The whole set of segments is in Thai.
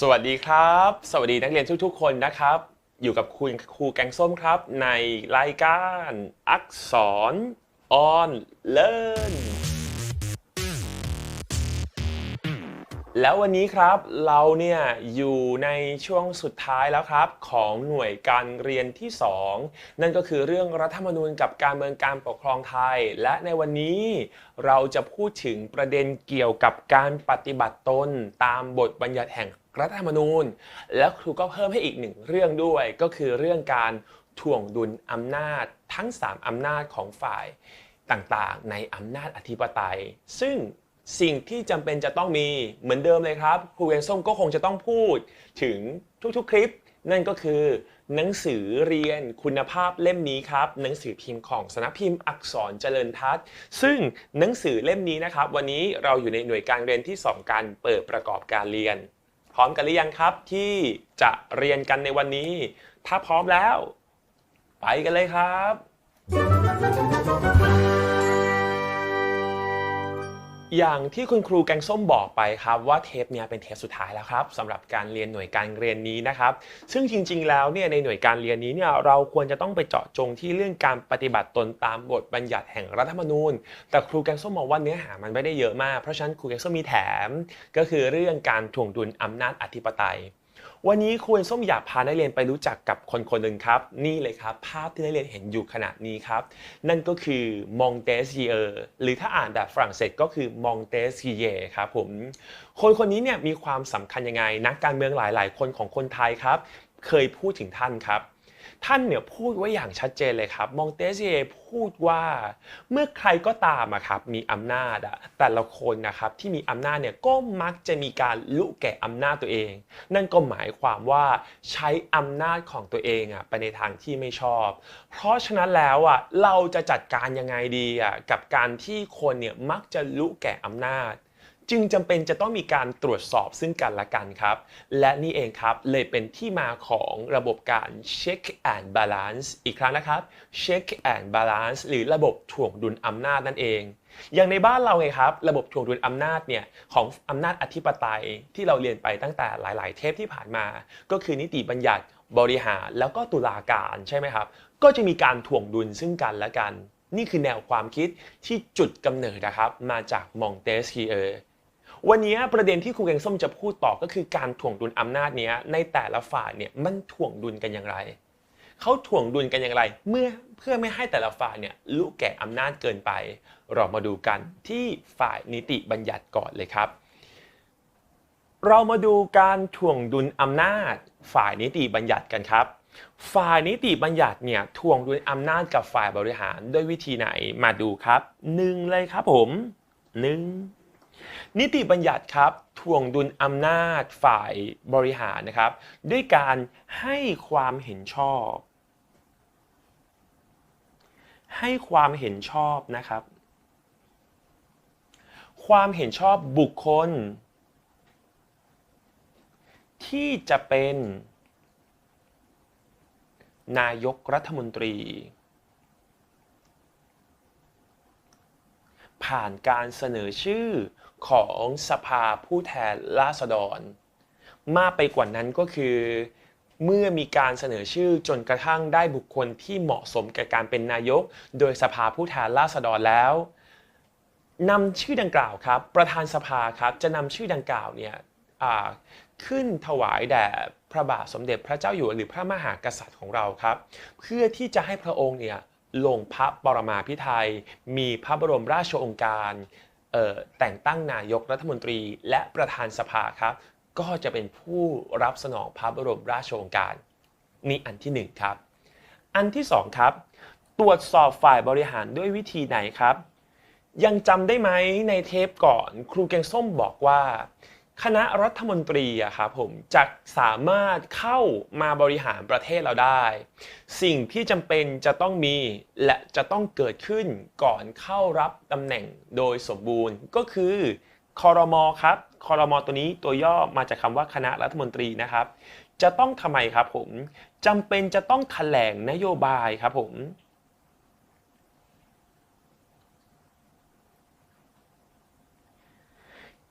สวัสดีครับ สวัสดีนักเรียนทุกๆ คนนะครับ อยู่กับคุณครูแกงส้มครับ ในรายการอักษรออนเลิร์น แล้ววันนี้ครับเราเนี่ยอยู่ในช่วงสุดท้ายแล้วครับของหน่วยการเรียนที่ 2 นั่นก็คือเรื่องรัฐธรรมนูญกับการเมืองการปกครองไทย และในวันนี้เราจะพูดถึงประเด็นเกี่ยวกับการปฏิบัติตนตามบทบัญญัติแห่งรัฐธรรมนูญ และครูก็เพิ่มให้อีกหนึ่งเรื่องด้วย ก็คือเรื่องการถ่วงดุลอำนาจทั้ง 3อำนาจของฝ่ายต่างๆ ในอำนาจอธิปไตย ซึ่ง สิ่งที่จำเป็นจะต้องมีเหมือนเดิมเลยครับครูเอนส้มก็คงจะต้องพูดถึงทุกๆคลิป นั่นก็คือ หนังสือเรียนคุณภาพเล่มนี้ครับ หนังสือพิมพ์ของสำนักพิมพ์อักษรเจริญทัศน์ซึ่งหนังสือเล่มนี้นะครับ วันนี้เราอยู่ในหน่วยการเรียนที่ 2 การเปิดประกอบการเรียน พร้อมกันหรือยังครับที่จะเรียนกันในวันนี้ ถ้าพร้อมแล้ว ไปกันเลยครับ อย่างที่คุณครูแกงส้มบอกไปครับว่าเทปนี้เป็นเทปสุดท้ายแล้วครับสำหรับการเรียนหน่วยการเรียนนี้นะครับ ซึ่งจริง ๆ แล้วเนี่ยในหน่วยการเรียนนี้เนี่ยเราควรจะต้องไปเจาะจงที่เรื่องการปฏิบัติตนตามบทบัญญัติแห่งรัฐธรรมนูญ แต่ครูแกงส้มมองว่าเนื้อหามันไม่ได้เยอะมากเพราะฉะนั้นครูแกงส้มมีแถม ก็คือเรื่องการถ่วงดุลอำนาจอธิปไตย วันนี้ครูส้มอยากพานักเรียนไปรู้จักกับคนคนหนึ่งครับ นี่เลยครับ ภาพที่นักเรียนเห็นอยู่ขณะนี้ครับ นั่นก็คือมองเตสเออร์หรือถ้าอ่านแบบฝรั่งเศสก็คือมองเตสเยครับผมคนคนนี้เนี่ยมีความสำคัญยังไง นักการเมืองหลาย ๆ คนของคนไทยครับ เคยพูดถึงท่านครับ ท่านเนี่ยพูดไว้อย่างชัดเจนเลยครับ มองเตสเยพูดว่า เมื่อใครก็ตามอะครับมีอำนาจอะแต่ละคนนะครับที่มีอำนาจเนี่ยก็มักจะมีการลุแก่อำนาจตัวเอง นั่นก็หมายความว่าใช้อำนาจของตัวเองอะไปในทางที่ไม่ชอบ เพราะฉะนั้นแล้วอะเราจะจัดการยังไงดีอะกับการที่คนเนี่ยมักจะลุแก่อำนาจ จึงจำเป็นจะต้องมีการตรวจสอบซึ่งกันและกันครับ และนี่เองครับเลยเป็นที่มาของระบบการ check and balance อีกครั้งนะครับ check and balance หรือระบบถ่วงดุลอำนาจนั่นเอง อย่างในบ้านเราไงครับ ระบบถ่วงดุลอำนาจเนี่ยของอำนาจอธิปไตยที่เราเรียนไปตั้งแต่หลาย ๆ เทปที่ผ่านมา ก็คือนิติบัญญัติบริหารแล้วก็ตุลาการใช่ไหมครับ ก็จะมีการถ่วงดุลซึ่งกันและกัน นี่คือแนวความคิดที่จุดกำเนิดนะครับ มาจากมองเตสคีเอร์ วันนี้ประเด็นที่ครูแกงส้มจะพูดต่อก็คือการถ่วงดุลอำนาจเนี้ยในแต่ละฝ่ายเนี่ยมันถ่วงดุลกันอย่างไรเขาถ่วงดุลกันอย่างไร เมื่อเพื่อไม่ให้แต่ละฝ่ายเนี่ยลุกแก่อำนาจเกินไป เรามาดูกันที่ฝ่ายนิติบัญญัติก่อนเลยครับ เรามาดูการถ่วงดุลอำนาจ ฝ่ายนิติบัญญัติกันครับ ฝ่ายนิติบัญญัติเนี่ยถ่วงดุลอำนาจกับฝ่ายบริหารด้วยวิธีไหนมาดูครับหนึ่งเลยครับผมห นิติบัญญัติครับถ่วงดุลอำนาจฝ่ายบริหารนะครับ ด้วยการให้ความเห็นชอบ ให้ความเห็นชอบนะครับ ความเห็นชอบบุคคล ที่จะเป็นนายกรัฐมนตรี ผ่านการเสนอชื่อ ของสภาผู้แทนราษฎร มากไปกว่านั้นก็คือ เมื่อมีการเสนอชื่อจนกระทั่งได้บุคคลที่เหมาะสมแก่การเป็นนายก โดยสภาผู้แทนราษฎรแล้วนำชื่อดังกล่าวครับ ประธานสภาครับจะนำชื่อดังกล่าวเนี่ยขึ้นถวายแด่พระบาทสมเด็จพระเจ้าอยู่หัวหรือพระมหากษัตริย์ของเราครับ เพื่อที่จะให้พระองค์เนี่ยลงพระปรมาภิไธยมีพระบรมราชโองการ แต่งตั้งนายกรัฐมนตรีและประธานสภาครับ ก็จะเป็นผู้รับสนองพระบรมราชโองการ นี่อันที่หนึ่งครับ อันที่สองครับ ตรวจสอบฝ่ายบริหารด้วยวิธีไหนครับ ยังจำได้ไหมในเทปก่อนครูแกงส้มบอกว่า คณะรัฐมนตรีอะครับผมจะสามารถเข้ามาบริหารประเทศเราได้ สิ่งที่จำเป็นจะต้องมีและจะต้องเกิดขึ้นก่อนเข้ารับตำแหน่งโดยสมบูรณ์ก็คือคอรมอครับคอรมอตัวนี้ตัวย่อมาจากคำว่าคณะรัฐมนตรีนะครับ จะต้องทำไมครับผมจำเป็นจะต้องแถลงนโยบายครับผม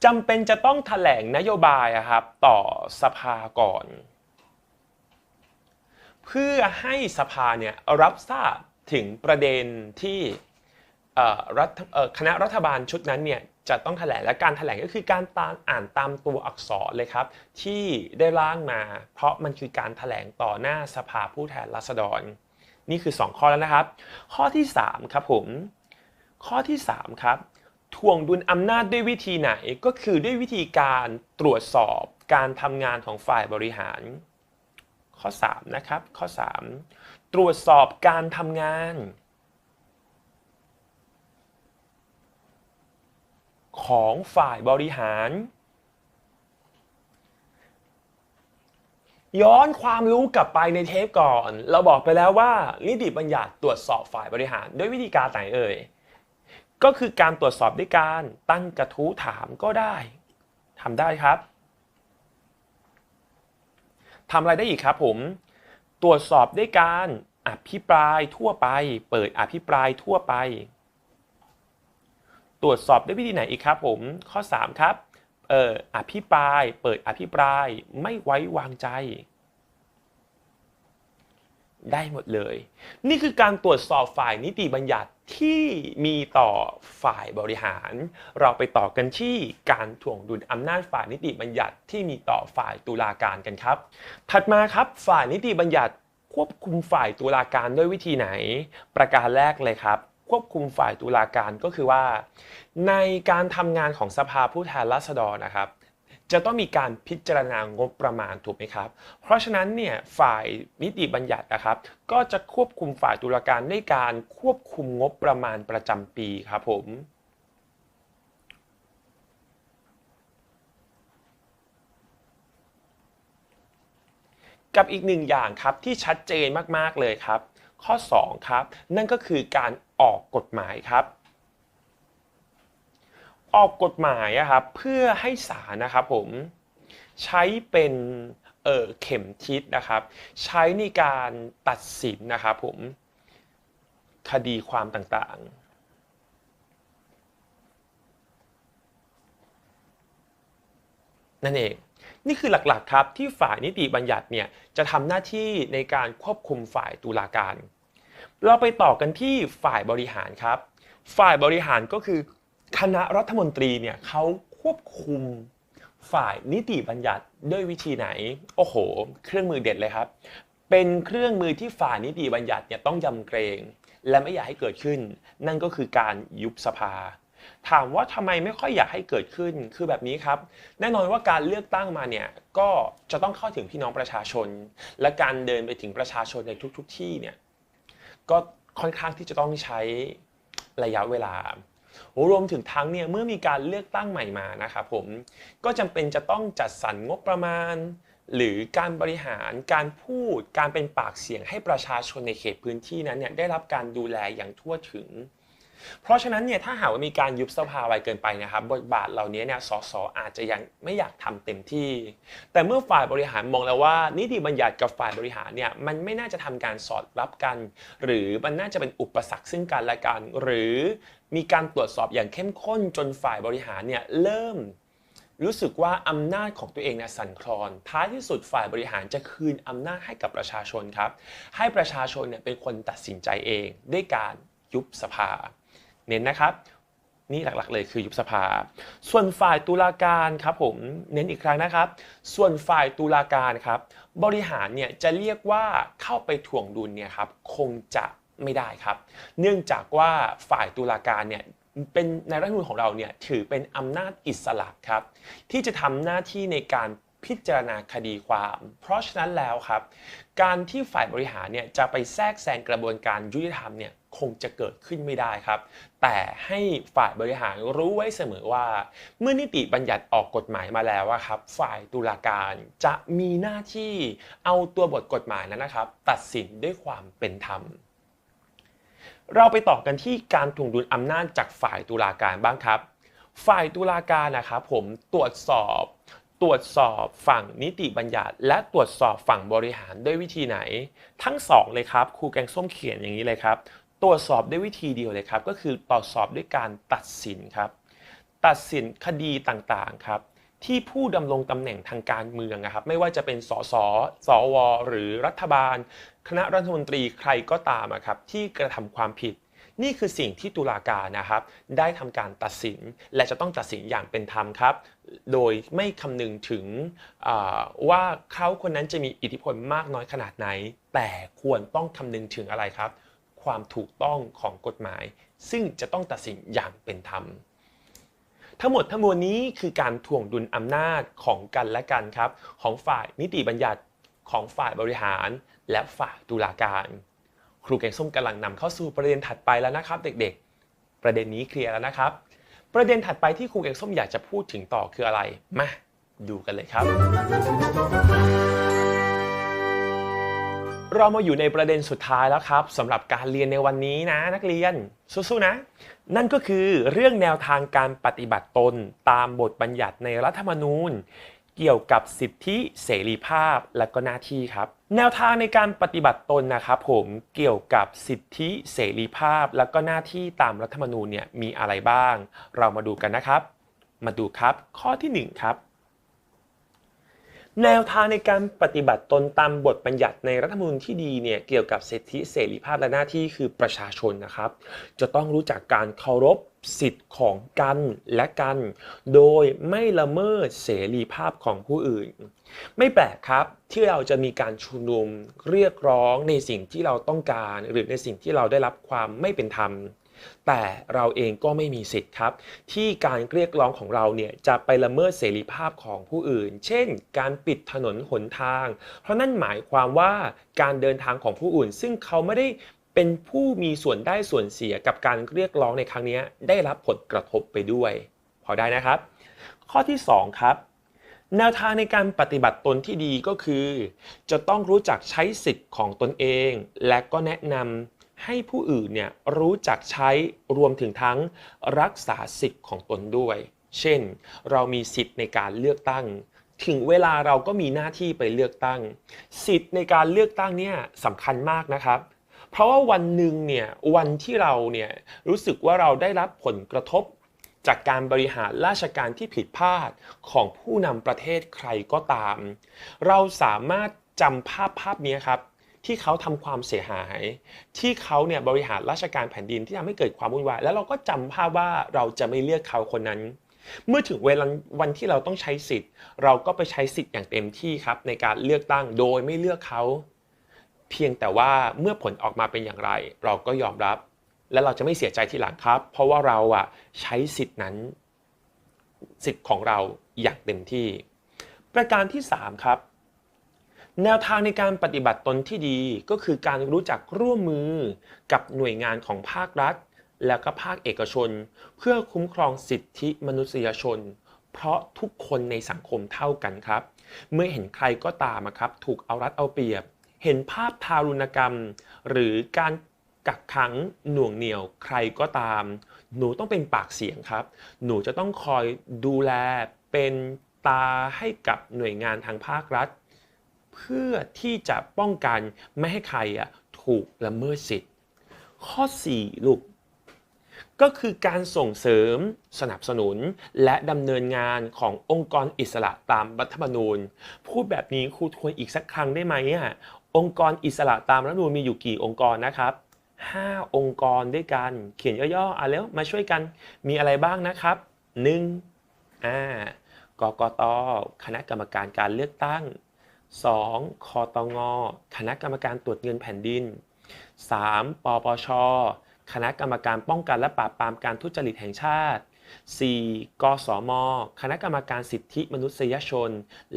จำเป็นจะต้องแถลงนโยบายครับต่อสภาก่อน เพื่อให้สภาเนี่ยรับทราบถึงประเด็นที่รัฐคณะรัฐบาลชุดนั้นเนี่ยจะต้องแถลงและการแถลงก็คือการตามอ่านตามตัวอักษรเลยครับ ที่ได้ร่างมา เพราะมันคือการแถลงต่อหน้าสภาผู้แทนราษฎร นี่คือ 2 ข้อแล้วนะครับ ข้อที่3ครับผมข้อที่3ครับ ทวงดุลอำนาจด้วยวิธีไหนก็คือด้วยวิธีการตรวจสอบการทำงานของฝ่ายบริหาร ข้อ 3 นะครับ ข้อ 3 ตรวจสอบการทำงาน ของฝ่ายบริหาร ย้อนความรู้กลับไปในเทปก่อน เราบอกไปแล้วว่านิติบัญญัติตรวจสอบฝ่ายบริหาร ด้วยวิธีการไหนเอ่ย ก็คือการตรวจสอบด้วยการตั้งกระทู้ถามก็ได้ทำได้ครับทำอะไรได้อีกครับผม ตรวจสอบด้วยการอภิปรายทั่วไป เปิดอภิปรายทั่วไป ตรวจสอบด้วยวิธีไหนอีกครับผมข้อ 3 ครับเอ่ออภิปราย เปิดอภิปรายไม่ไว้วางใจ ได้หมดเลย นี่คือการตรวจสอบฝ่ายนิติบัญญัติที่มีต่อฝ่ายบริหาร เราไปต่อกันที่การถ่วงดุลอำนาจฝ่ายนิติบัญญัติที่มีต่อฝ่ายตุลาการกันครับ ถัดมาครับฝ่ายนิติบัญญัติควบคุมฝ่ายตุลาการด้วยวิธีไหน ประการแรกเลยครับ ควบคุมฝ่ายตุลาการก็คือว่า ในการทำงานของสภาผู้แทนราษฎรนะครับ จะต้องมีการพิจารณางบประมาณถูกไหมครับ เพราะฉะนั้นเนี่ยฝ่ายนิติบัญญัตินะครับก็จะควบคุมฝ่ายตุลาการด้วยการควบคุมงบประมาณประจำปีครับผมกับอีกหนึ่งอย่างครับที่ชัดเจนมากๆเลยครับ ข้อ 2 ครับ นั่นก็คือการออกกฎหมายครับ ออกกฎหมายอะครับเพื่อให้ศาลนะครับผมใช้เป็นเเข็มทิศนะครับ ใช้ในการตัดสินนะครับผมคดีความต่างๆนั่นเองนี่คือหลักๆครับที่ฝ่ายนิติบัญญัติเนี่ยจะทำหน้าที่ในการควบคุมฝ่ายตุลาการ เราไปต่อกันที่ฝ่ายบริหารครับ ฝ่ายบริหารก็คือ คณะรัฐมนตรีเนี่ยเขาควบคุมฝ่ายนิติบัญญัติด้วยวิธีไหน โอ้โห เครื่องมือเด็ดเลยครับ เป็นเครื่องมือที่ฝ่ายนิติบัญญัติเนี่ยต้องยำเกรง และไม่อยากให้เกิดขึ้น นั่นก็คือการยุบสภา ถามว่าทำไมไม่ค่อยอยากให้เกิดขึ้นคือแบบนี้ครับ แน่นอนว่าการเลือกตั้งมาเนี่ยก็จะต้องเข้าถึงพี่น้องประชาชน และการเดินไปถึงประชาชนในทุก ๆ ที่เนี่ยก็ค่อนข้างที่จะต้องใช้ระยะเวลา รวมถึงทั้งเนี่ยเมื่อมีการเลือกตั้งใหม่มานะครับผมก็จำเป็นจะต้องจัดสรรงบประมาณ หรือการบริหารการพูดการเป็นปากเสียงให้ประชาชนในเขตพื้นที่นั้นเนี่ยได้รับการดูแลอย่างทั่วถึง เพราะฉะนั้นเนี่ยถ้าหากว่ามีการยุบสภาไวเกินไปนะครับ บทบาทเหล่านี้เนี่ยสสอาจจะยังไม่อยากทำเต็มที่ แต่เมื่อฝ่ายบริหารมองแล้วว่า นิติบัญญัติกับฝ่ายบริหารเนี่ยมันไม่น่าจะทำการสอดรับกัน หรือมันน่าจะเป็นอุปสรรคซึ่งกันและกัน หรือมีการตรวจสอบอย่างเข้มข้นจนฝ่ายบริหารเนี่ยเริ่มรู้สึกว่าอำนาจของตัวเองเนี่ยสั่นคลอน ท้ายที่สุดฝ่ายบริหารจะคืนอำนาจให้กับประชาชนครับ ให้ประชาชนเนี่ยเป็นคนตัดสินใจเองด้วยการยุบสภา เน้นนะครับ นี่หลักๆเลยคือยุบสภา ส่วนฝ่ายตุลาการครับผมเน้นอีกครั้งนะครับ ส่วนฝ่ายตุลาการครับ บริหารเนี่ยจะเรียกว่าเข้าไปถ่วงดุลเนี่ยครับคงจะไม่ได้ครับ เนื่องจากว่าฝ่ายตุลาการเนี่ยเป็นในรัฐธรรมนูญของเราเนี่ยถือเป็นอำนาจอิสระครับ ที่จะทำหน้าที่ในการพิจารณาคดีความ เพราะฉะนั้นแล้วครับ การที่ฝ่ายบริหารเนี่ยจะไปแทรกแซงกระบวนการยุติธรรมเนี่ย คงจะเกิดขึ้นไม่ได้ครับ แต่ให้ฝ่ายบริหารรู้ไว้เสมอว่า เมื่อนิติบัญญัติออกกฎหมายมาแล้วอะครับ ฝ่ายตุลาการจะมีหน้าที่เอาตัวบทกฎหมายนั้นนะครับ ตัดสินด้วยความเป็นธรรมเราไปต่อกันที่การถ่วงดุลอำนาจจากฝ่ายตุลาการบ้างครับ ฝ่ายตุลาการนะครับผมตรวจสอบ ตรวจสอบฝั่งนิติบัญญัติ และตรวจสอบฝั่งบริหารด้วยวิธีไหน ทั้งสองเลยครับครูแกงส้มเขียนอย่างนี้เลยครับ รวจสอบด้วยวิธีเดียวเลยครับ ก็คือตรวจสอบด้วยการตัดสินครับ ตัดสินคดีต่างๆครับ ที่ผู้ดำรงตำแหน่งทางการเมืองนะครับ ไม่ว่าจะเป็นสสสว หรือรัฐบาล คณะรัฐมนตรีใครก็ตามครับที่กระทำความผิด นี่คือสิ่งที่ตุลาการนะครับ ได้ทำการตัดสินและจะต้องตัดสินอย่างเป็นธรรมครับ โดยไม่คำนึงถึงว่าเขาคนนั้นจะมีอิทธิพลมากน้อยขนาดไหน แต่ควรต้องคำนึงถึงอะไรครับ ความถูกต้องของกฎหมาย ซึ่งจะต้องตัดสินอย่างเป็นธรรม ทั้งหมดทั้งมวลนี้คือการถ่วงดุลอำนาจของกันและกันครับ ของฝ่ายนิติบัญญัติของฝ่ายบริหาร และฝ่ายตุลาการ ครูแกงส้มกำลังนำเข้าสู่ประเด็นถัดไปแล้วนะครับ เด็กๆ ประเด็นนี้เคลียร์แล้วนะครับ ประเด็นถัดไปที่ครูแกงส้มอยากจะพูดถึงต่อคืออะไรมาดูกันเลยครับ เรามาอยู่ในประเด็นสุดท้ายแล้วครับสำหรับการเรียนในวันนี้นะนักเรียนสู้ๆนะ นั่นก็คือเรื่องแนวทางการปฏิบัติตนตามบทบัญญัติในรัฐธรรมนูญ เกี่ยวกับสิทธิเสรีภาพและก็หน้าที่ครับ แนวทางในการปฏิบัติตนนะครับผมเกี่ยวกับสิทธิเสรีภาพ และก็หน้าที่ตามรัฐธรรมนูญเนี่ยมีอะไรบ้าง เรามาดูกันนะครับ มาดูครับข้อที่หนึ่งครับ แนวทางในการปฏิบัติตนตามบทบัญญัติในรัฐธรรมนูญที่ดีเนี่ยเกี่ยวกับสิทธิเสรีภาพและหน้าที่คือประชาชนนะครับ จะต้องรู้จักการเคารพสิทธิ์ของกันและกัน โดยไม่ละเมิดเสรีภาพของผู้อื่น ไม่แปลกครับที่เราจะมีการชุมนุมเรียกร้องในสิ่งที่เราต้องการ หรือในสิ่งที่เราได้รับความไม่เป็นธรรม แต่เราเองก็ไม่มีสิทธิ์ครับ ที่การเรียกร้องของเราเนี่ยจะไปละเมิดเสรีภาพของผู้อื่น เช่น การปิดถนนหนทาง เพราะนั่นหมายความว่าการเดินทางของผู้อื่น ซึ่งเขาไม่ได้เป็นผู้มีส่วนได้ส่วนเสียกับการเรียกร้องในครั้งนี้ได้รับผลกระทบไปด้วย พอได้นะครับ ข้อที่ 2 ครับแนวทางในการปฏิบัติตนที่ดีก็คือ จะต้องรู้จักใช้สิทธิ์ของตนเอง และก็แนะนำ ให้ผู้อื่นเนี่ยรู้จักใช้รวมถึงทั้งรักษาสิทธิ์ของตนด้วย เช่น เรามีสิทธิ์ในการเลือกตั้ง ถึงเวลาเราก็มีหน้าที่ไปเลือกตั้ง สิทธิ์ในการเลือกตั้งเนี่ยสำคัญมากนะครับ เพราะว่าวันหนึ่งเนี่ยวันที่เราเนี่ยรู้สึกว่าเราได้รับผลกระทบจากการบริหารราชการที่ผิดพลาดของผู้นำประเทศใครก็ตาม เราสามารถจำภาพภาพนี้ครับ ที่เขาทำความเสียหาย ที่เขาเนี่ยบริหารราชการแผ่นดินที่ทำให้เกิดความวุ่นวายแล้วเราก็จำภาพว่าเราจะไม่เลือกเขาคนนั้น เมื่อถึงเวลาวันที่เราต้องใช้สิทธิ์ เราก็ไปใช้สิทธิ์อย่างเต็มที่ครับในการเลือกตั้งโดยไม่เลือกเขา เพียงแต่ว่าเมื่อผลออกมาเป็นอย่างไร เราก็ยอมรับ และเราจะไม่เสียใจทีหลังครับ เพราะว่าเราอะใช้สิทธิ์นั้นสิทธิ์ของเราอย่างเต็มที่ ประการที่ 3 ครับ แนวทางในการปฏิบัติตนที่ดีก็คือการรู้จักร่วมมือกับหน่วยงานของภาครัฐ และก็ภาคเอกชน เพื่อคุ้มครองสิทธิมนุษยชน เพราะทุกคนในสังคมเท่ากันครับ เมื่อเห็นใครก็ตามครับถูกเอารัดเอาเปรียบ เห็นภาพทารุณกรรม หรือการกักขังหน่วงเหนี่ยวใครก็ตาม หนูต้องเป็นปากเสียงครับ หนูจะต้องคอยดูแลเป็นตาให้กับหน่วยงานทางภาครัฐ เพื่อที่จะป้องกันไม่ให้ใครอะถูกละเมิดสิทธิ์ ข้อ 4 ลูก ก็คือการส่งเสริม สนับสนุน และดำเนินงานขององค์กรอิสระตามรัฐธรรมนูญ พูดแบบนี้ครูทวนอีกสักครั้งได้ไหมอะองค์กรอิสระตามรัฐธรรมนูญมีอยู่กี่องค์กรนะครับ5 องค์กรด้วยกัน เขียนย่อๆอะแล้วมาช่วยกันมีอะไรบ้างนะครับ 1. อ่ากกตคณะกรรมการการเลือกตั้ง 2. คอตงคณะกรรมการตรวจเงินแผ่นดิน 3. ปปช คณะกรรมการป้องกันและปราบปรามการทุจริตแห่งชาติ 4. กสม คณะกรรมการสิทธิมนุษยชน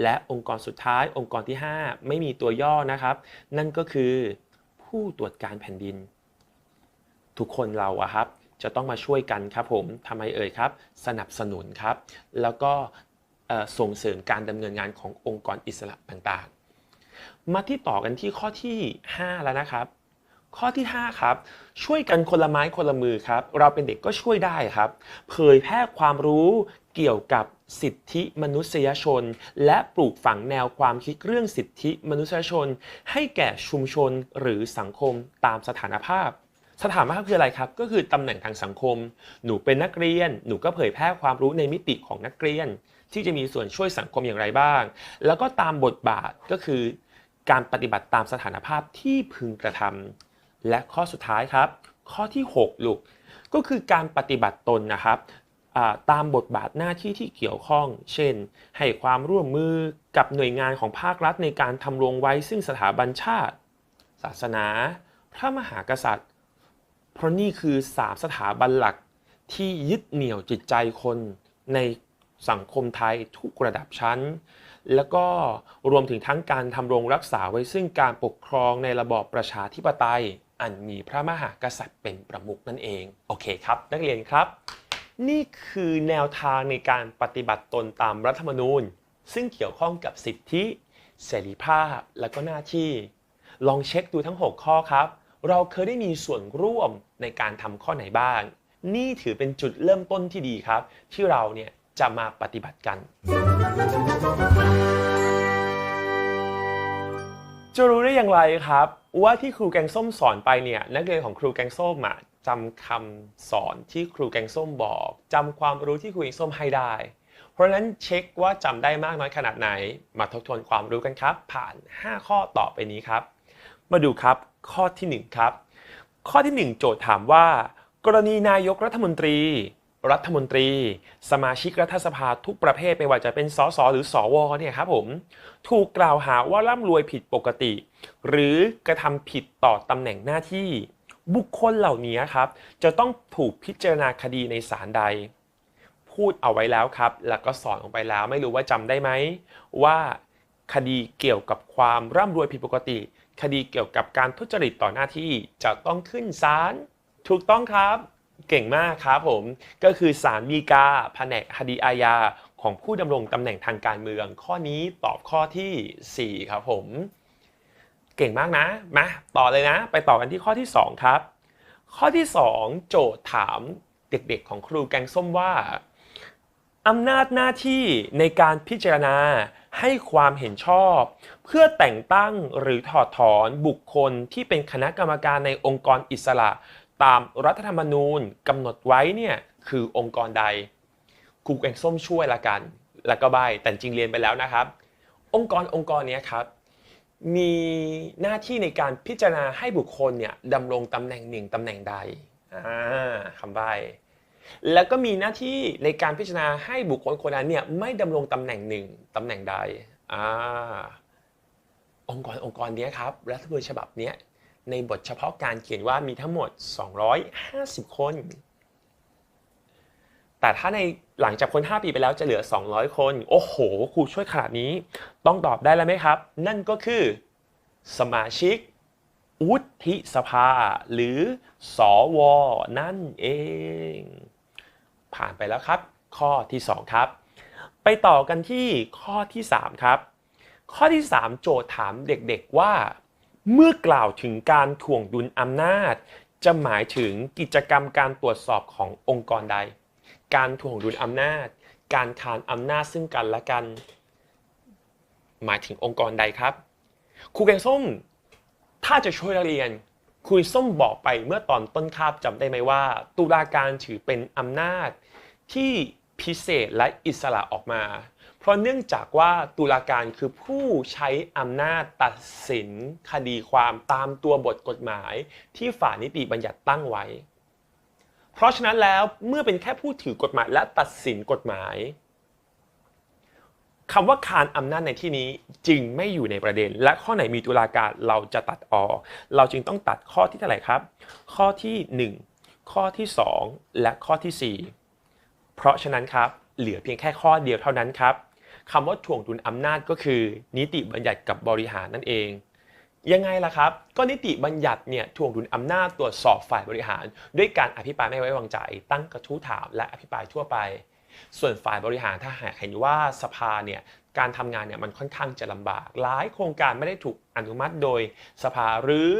และองค์กรสุดท้ายองค์กรที่ 5 ไม่มีตัวย่อนะครับ นั่นก็คือผู้ตรวจการแผ่นดิน ทุกคนเราอะครับจะต้องมาช่วยกันครับผมทำไมเอ่ยครับ สนับสนุนครับ แล้วก็ ส่งเสริมการดำเนินงานขององค์กรอิสระต่างๆ มาที่ต่อกันที่ข้อที่ 5 แล้วนะครับ ข้อที่ 5 ครับ ช่วยกันคนละไม้คนละมือครับ เราเป็นเด็กก็ช่วยได้ครับ เผยแพร่ความรู้เกี่ยวกับสิทธิมนุษยชน และปลูกฝังแนวความคิดเรื่องสิทธิมนุษยชน ให้แก่ชุมชนหรือสังคมตามสถานภาพสถานะคืออะไรครับ ก็คือตำแหน่งทางสังคม หนูเป็นนักเรียน หนูก็เผยแพร่ความรู้ในมิติของนักเรียน ที่จะมีส่วนช่วยสังคมอย่างไรบ้าง แล้วก็ตามบทบาทก็คือ การปฏิบัติตามสถานภาพที่พึงกระทำและข้อสุดท้ายครับ ข้อที่ 6 ลูก ก็คือการปฏิบัติตนนะครับตามบทบาทหน้าที่ที่เกี่ยวข้อง เช่น ให้ความร่วมมือกับหน่วยงานของภาครัฐในการทำรงไว้ซึ่งสถาบันชาติ ศาสนา พระมหากษัตริย์ เพราะนี่คือสามสถาบันหลักที่ยึดเหนี่ยวจิตใจคนใน สังคมไทยทุกระดับชั้น แล้วก็รวมถึงทั้งการทำรงรักษาไว้ซึ่งการปกครองในระบอบประชาธิปไตย อันมีพระมหากษัตริย์เป็นประมุขนั่นเอง โอเคครับ นักเรียนครับ นี่คือแนวทางในการปฏิบัติตนตามรัฐธรรมนูญ ซึ่งเกี่ยวข้องกับสิทธิ เสรีภาพและก็หน้าที่ ลองเช็คดูทั้ง 6 ข้อครับ เราเคยได้มีส่วนร่วมในการทำข้อไหนบ้าง นี่ถือเป็นจุดเริ่มต้นที่ดีครับ ที่เราเนี่ย จะมาปฏิบัติกัน จะรู้ได้อย่างไรครับ ว่าที่ครูแกงส้มสอนไปเนี่ยนักเรียนของครูแกงส้มอะจำคำสอนที่ครูแกงส้มบอกจำความรู้ที่ครูแกงส้มให้ได้ เพราะฉะนั้นเช็คว่าจำได้มากน้อยขนาดไหน มาทบทวนความรู้กันครับ ผ่าน 5 ข้อต่อไปนี้ครับ มาดูครับข้อทีหนึ่1 ครับ ข้อทีหนึ่1 โจทย์ถามว่า กรณีนายกรัฐมนตรี รัฐมนตรี สมาชิกรัฐสภาทุกประเภทไม่ว่าจะเป็นสสหรือสวเนี่ยครับผมถูกกล่าวหาว่าร่ำรวยผิดปกติ หรือกระทำผิดต่อตำแหน่งหน้าที่ บุคคลเหล่านี้ครับจะต้องถูกพิจารณาคดีในศาลใด พูดเอาไว้แล้วครับ แล้วก็สอนออกไปแล้วไม่รู้ว่าจำได้ไหมว่าคดีเกี่ยวกับความร่ำรวยผิดปกติ คดีเกี่ยวกับการทุจริตต่อหน้าที่จะต้องขึ้นศาลถูกต้องครับ เก่งมากครับผม ก็คือศาลฎีกาแผนกคดีอาญาของผู้ดำรงตำแหน่งทางการเมือง ข้อนี้ตอบข้อทีสี่ 4 ครับผม เก่งมากนะ มาต่อเลยนะ ไปต่อกันที่ข้อที่ 2 ครับ ข้อที่ 2 โจทย์ถามเด็กๆ ของครูแกงส้มว่าอำนาจหน้าที่ในการพิจารณาให้ความเห็นชอบ เพื่อแต่งตั้งหรือถอดถอนบุคคลที่เป็นคณะกรรมการในองค์กรอิสระ ตามรัฐธรรมนูญกำหนดไว้เนี่ยคือองค์กรใดครูแกงส้มช่วยละกัน แล้วก็ใบแต่จริงเรียนไปแล้วนะครับ องค์กรองค์กรนี้ครับ มีหน้าที่ในการพิจารณาให้บุคคลเนี่ยดำรงตำแหน่งหนึ่งตำแหน่งใดอ่าคำใบแล้วก็มีหน้าที่ในการพิจารณาให้บุคคลคนนั้นเนี่ยไม่ดำรงตำแหน่งหนึ่งตำแหน่งใดอ่าองค์กรองค์กรนี้ครับรัฐธรรมนูญฉบับนี้ ในบทเฉพาะการเขียนว่ามีทั้งหมด 250 คน แต่ถ้าในหลังจากคน 5 ปีไปแล้วจะเหลือ 200 คน โอ้โห ครูช่วยขนาดนี้ ต้องตอบได้แล้วไหมครับ นั่นก็คือสมาชิกวุฒิสภา หรือ สว นั่นเอง ผ่านไปแล้วครับ ข้อที่ 2 ครับ ไปต่อกันที่ข้อที่ 3 ครับ ข้อที่ 3 โจทย์ถามเด็กๆว่า เมื่อกล่าวถึงการถ่วงดุลอำนาจ จะหมายถึงกิจกรรมการตรวจสอบขององค์กรใด การถ่วงดุลอำนาจ การขานอำนาจซึ่งกันและกัน หมายถึงองค์กรใดครับ ครูแกงส้ม ถ้าจะช่วยนักเรียนครูส้มบอกไปเมื่อตอนต้นคาบจำได้ไหมว่า ตุลาการถือเป็นอำนาจที่พิเศษและอิสระออกมา ราะเนื่องจากว่าตุลาการคือผู้ใช้อำนาจตัดสินคดีความตามตัวบทกฎหมาย ที่ฝ่ายนิติบัญญัติตั้งไว้ เพราะฉะนั้นแล้วเมื่อเป็นแค่ผู้ถือกฎหมายและตัดสินกฎหมายคำว่าคานอำนาจในที่นี้จึงไม่อยู่ในประเด็น และข้อไหนมีตุลาการเราจะตัดออก เราจึงต้องตัดข้อที่เท่าไหร่ครับ ข้อที่ 1 ข้อที่ 2 และข้อที่ 4 เพราะฉะนั้นครับ เหลือเพียงแค่ข้อเดียวเท่านั้นครับ คำว่าถ่วงดุลอำนาจก็คือ นิติบัญญัติกับบริหารนั่นเอง ยังไงล่ะครับ ก็นิติบัญญัติเนี่ยถ่วงดุลอำนาจตรวจสอบฝ่ายบริหาร ด้วยการอภิปรายไม่ไว้วางใจ ตั้งกระทู้ถามและอภิปรายทั่วไป ส่วนฝ่ายบริหารถ้าหากเห็นว่าสภาเนี่ยการทำงานเนี่ยมันค่อนข้างจะลำบาก หลายโครงการไม่ได้ถูกอนุมัติโดยสภาหรือ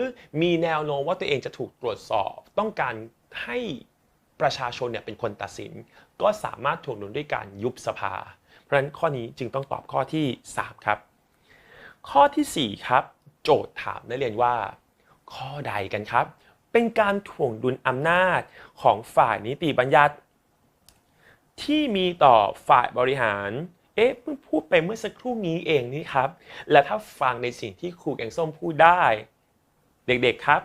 มีแนวโน้มว่าตัวเองจะถูกตรวจสอบ ต้องการให้ประชาชนเนี่ยเป็นคนตัดสิน ก็สามารถถ่วงดุลด้วยการยุบสภา เพราะฉะนั้นข้อนี้จึงต้องตอบข้อที่ 3 ครับ ข้อทีสี่4 ครับ โจทย์ถามนักเรียนว่า ข้อใดกันครับเป็นเป็นการถ่วงดุลอำนาจของฝ่ายนิติบัญญัติ ที่มีต่อฝ่ายบริหาร เอ๊ะเพิ่งพูดไปเมื่อสักครู่นี้เองนี่ครับ และถ้าฟังในสิ่งที่ครูแกงส้มพูดได้ เด็กๆครับ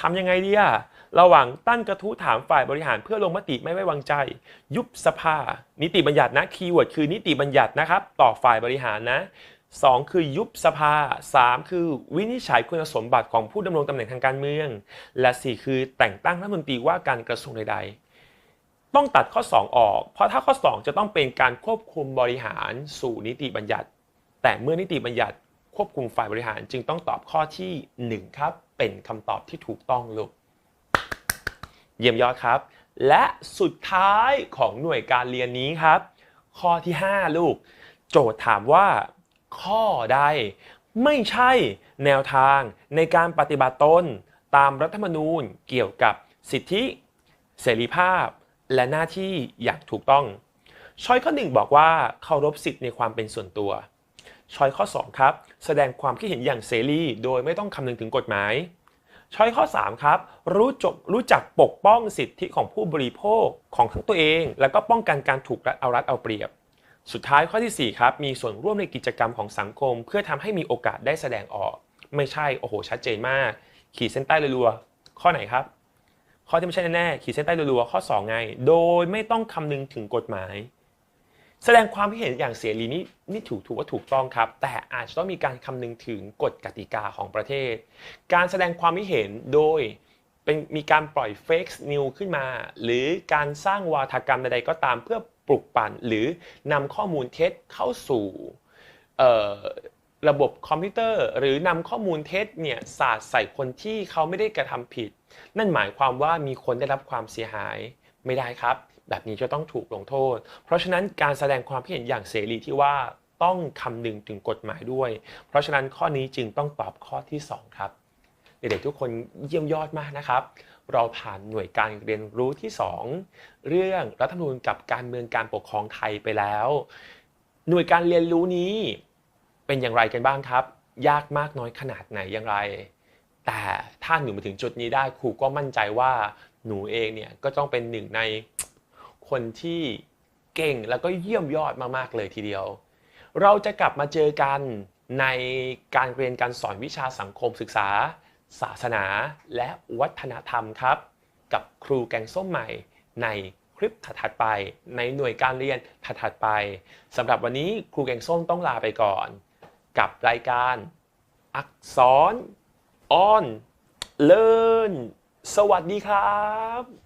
ทำยังไงดีอะระหว่างตั้งกระทู้ถามฝ่ายบริหารเพื่อลงมติไม่ไว้วางใจ ยุบสภา นิติบัญญัตินะคีย์เวิร์ดคือนิติบัญญัตินะครับ ต่อฝ่ายบริหารนะ 2 คือยุบสภา 3 คือวินิจฉัยคุณสมบัติของผู้ดำรงตำแหน่งทางการเมือง และ 4 คือแต่งตั้งรัฐมนตรีว่าการกระทรวงใดๆ ต้องตัดข้อ 2 ออก เพราะถ้าข้อ 2 จะต้องเป็นการควบคุมบริหารสู่นิติบัญญัติ แต่เมื่อนิติบัญญัติ ควบคุมฝ่ายบริหารจึงต้องตอบข้อที่ 1 ครับ เป็นคำตอบที่ถูกต้องลูก เยี่ยมยอดครับ และสุดท้ายของหน่วยการเรียนนี้ครับ ข้อที่ 5 ลูก โจทย์ถามว่า ข้อใดไม่ใช่แนวทางในการปฏิบัติตนตามรัฐธรรมนูญเกี่ยวกับสิทธิ เสรีภาพ และหน้าที่อย่างถูกต้อง ช้อยข้อ 1 บอกว่าเคารพสิทธิในความเป็นส่วนตัวช้อยข้อ 2 ครับ แสดงความคิดเห็นอย่างเสรีโดยไม่ต้องคำนึงถึงกฎหมาย ช้อยข้อ 3 ครับ รู้จบรู้จักปกป้องสิทธิของผู้บริโภคของทั้งตัวเอง แล้วก็ป้องกันการถูกรัฐเอารัดเอาเปรียบ สุดท้ายข้อทีสี่ 4 ครับ มีส่วนร่วมในกิจกรรมของสังคม เพื่อทำให้มีโอกาสได้แสดงออก ไม่ใช่โอ้โหชัดเจนมาก ขีดเส้นใต้รัวๆข้อไหนครับ ข้อที่ไม่ใช่แน่ๆขีดเส้นใต้รัวๆข้อ 2 ไง โดยไม่ต้องคำนึงถึงกฎหมาย แสดงความเห็นอย่างเสรีนี่นี่ถูกถูกว่าถูกต้องครับ แต่อาจจะต้องมีการคำนึงถึงกฎกติกาของประเทศ การแสดงความเห็นโดยเป็นมีการปล่อยเฟกซ์นิวขึ้นมา หรือการสร้างวาทกรรมใดๆก็ตามเพื่อปลุกปั่น หรือนำข้อมูลเท็จเข้าสู่ระบบคอมพิวเตอร์ หรือนำข้อมูลเท็จเนี่ยสาดใส่คนที่เขาไม่ได้กระทำผิด นั่นหมายความว่ามีคนได้รับความเสียหายไม่ได้ครับ แบบนี้จะต้องถูกลงโทษ เพราะฉะนั้นการแสดงความคิดเห็นอย่างเสรีที่ว่าต้องคำนึงถึงกฎหมายด้วย เพราะฉะนั้นข้อนี้จึงต้องตอบข้อที่ 2 ครับ เด็กๆทุกคนเยี่ยมยอดมากนะครับ เราผ่านหน่วยการเรียนรู้ที่ 2 เรื่องรัฐธรรมนูญกับการเมืองการปกครองไทยไปแล้ว หน่วยการเรียนรู้นี้เป็นอย่างไรกันบ้างครับ ยากมากน้อยขนาดไหนอย่างไร แต่ถ้าหนูมาถึงจุดนี้ได้ครูก็มั่นใจว่าหนูเองเนี่ยก็ต้องเป็นหนึ่งใน คนที่เก่งแล้วก็เยี่ยมยอดมากๆเลยทีเดียว เราจะกลับมาเจอกันในการเรียนการสอนวิชาสังคมศึกษา ศาสนาและวัฒนธรรมครับ กับครูแกงส้มใหม่ในคลิปถัดไป ในหน่วยการเรียนถัดไปสำหรับวันนี้ครูแกงส้มต้องลาไปก่อน กับรายการ อักษรออนเลิร์นสวัสดีครับ